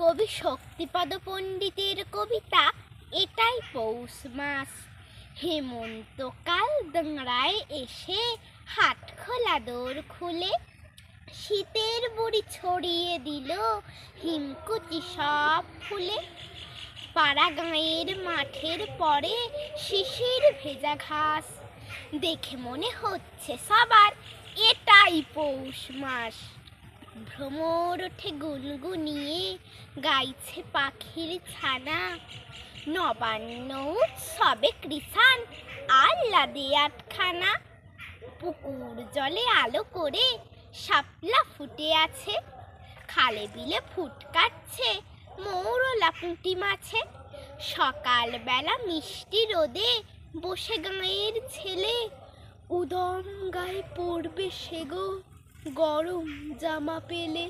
কবি শক্তিপদ পণ্ডিতের কবিতা, এটাই পৌষ মাস। হেমন্তকাল দাঁড়ায় এসে হাট খোলা দোর খুলে, শীতের বুড়ি ছড়িয়ে দিল হিমকুচি সব ফুলে। পাড়া গাঁয়ের মাঠের পরে শিশির ভেজা ঘাস। দেখে মনে হচ্ছে সবার এটাই পৌষ মাস। ভ্রমর ওঠে গুনগুনিয়ে, গাইছে পাখির ছানা। নবান্ন উৎসবে কৃষাণ, আহ্লাদে আটখানা। পুকুর জলে আলো করে শাপলা ফুটে আছে। খালে বিলে ফুট কাটছে মৌরলা পুঁটি মাছে। সকালবেলা মিষ্টি রোদে বসে গাঁয়ের ছেলে। উদম গায়ে পড়বে সে গো গরম জামা পেলে